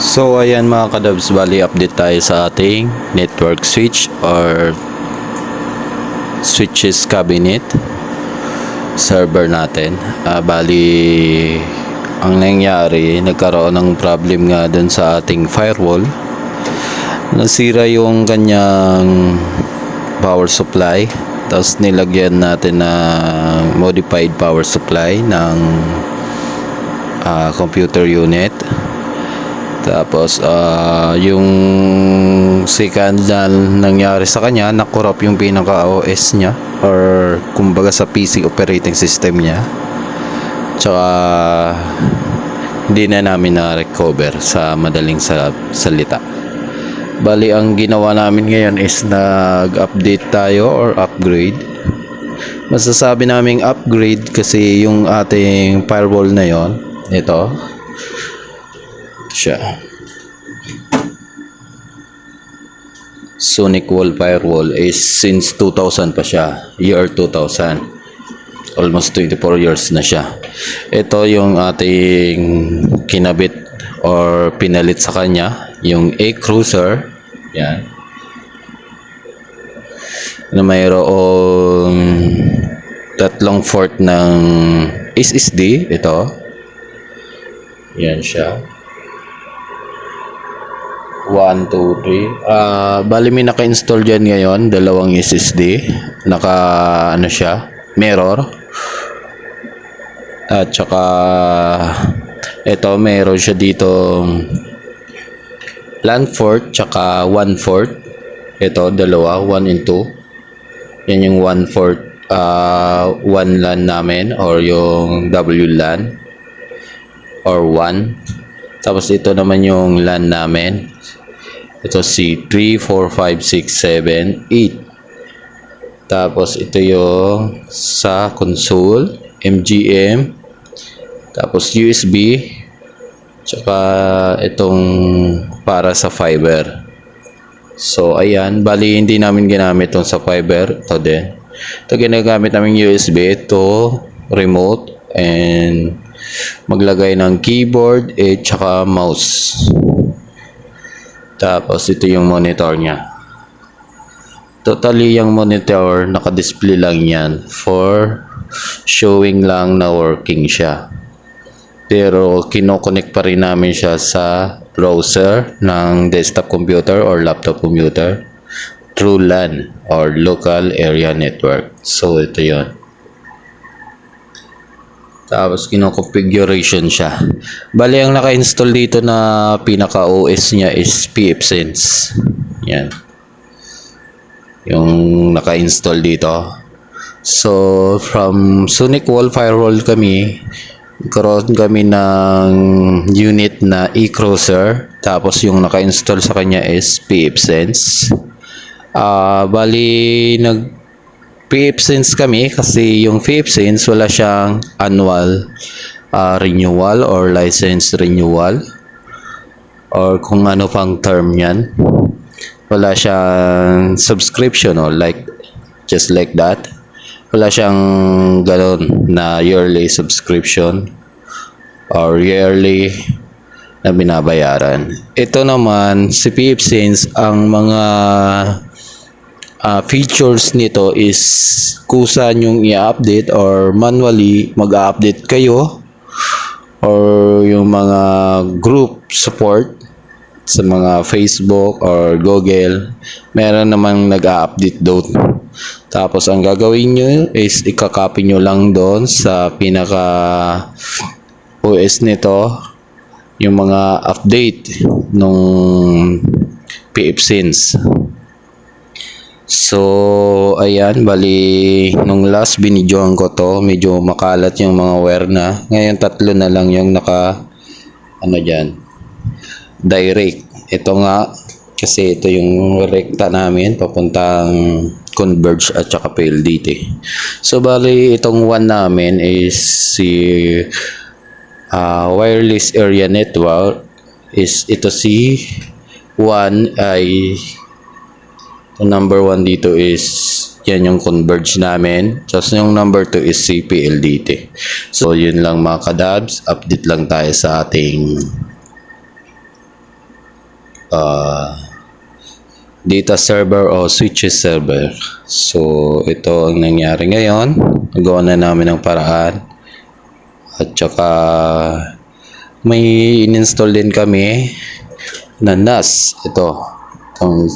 So ayan mga kadabs, bali update tayo sa ating network switch or switches cabinet server natin. Ah, bali ang nangyari, nagkaroon ng problem nga dun sa ating firewall. Nasira yung kanyang power supply. Tapos nilagyan natin ng modified power supply ng ah, computer unit. Tapos ah, yung second na nangyari sa kanya, nakorap yung pinaka OS niya or kumbaga sa PC operating system niya. Tsaka hindi na namin na-recover sa madaling sa salita. Bali ang ginawa namin ngayon is nag-update tayo or upgrade. Masasabi naming upgrade kasi yung ating firewall na yon, ito, siya. Sonic Wall Firewall is since 2000 pa siya. Year 2000. Almost 24 years na siya. Ito yung ating kinabit or pinalit sa kanya. Yung A-Cruiser. Yan. Na mayroong tatlong fort ng SSD. Ito. Yan siya. 1, 2, 3. Ah, bali may naka-install dyan ngayon, dalawang SSD. Naka, ano siya, mirror. At saka, ito, meron siya dito LAN port, tsaka 1 port. Ito, dalawa, 1 and 2. Yan yung 1 port, ah, 1 LAN namin, or yung WLAN, or 1. Tapos ito naman yung LAN namin. Ito si 3, 4, 5, 6, 7, 8. Tapos ito yung sa console, MGM. Tapos USB. Tsaka itong para sa fiber. So ayan, bali hindi namin ginamit itong sa fiber. Ito din. Ito ginagamit namin USB. Ito remote and maglagay ng keyboard eh tsaka mouse. Tapos ito yung monitor niya. Totally yung monitor naka-display lang yan for showing lang na working siya. Pero kinoconnect pa rin namin siya sa browser ng desktop computer or laptop computer through LAN or local area network. So ito yon. Tapos kino-configuration siya. Bali ang naka-install dito na pinaka OS niya is pfSense. Yan. Yung naka-install dito. So from Sonic Wall Firewall kami, karoon kami ng unit na e-cruiser. Tapos yung naka-install sa kanya is pfSense. Ah, bali nag PFSense kami kasi yung PFSense wala siyang annual uh, renewal or license renewal or kung ano pang term yan. Wala siyang subscription or like just like that. Wala siyang galon na yearly subscription or yearly na binabayaran. Ito naman si PFSense ang mga uh, features nito is kusa nyong i-update or manually mag-update kayo or yung mga group support sa mga Facebook or Google meron namang nag-update doon. Tapos ang gagawin nyo is ikakopy nyo lang doon sa pinaka OS nito yung mga update nung PFSense So, ayan, bali, nung last binidyohan ko to, medyo makalat yung mga wire na. Ngayon, tatlo na lang yung naka, ano dyan, direct. Ito nga, kasi ito yung rekta namin, papuntang Converge at saka PLDT. So, bali, itong one namin is si uh, wireless area network is ito si one ay yung number 1 dito is yan yung converge namin. Tapos yung number 2 is CPLDT. So yun lang mga kadabs. Update lang tayo sa ating ah, data server o switches server. So, ito ang nangyari ngayon. Nagawa na namin ng paraan. At saka, may in-install din kami na NAS. Ito. Itong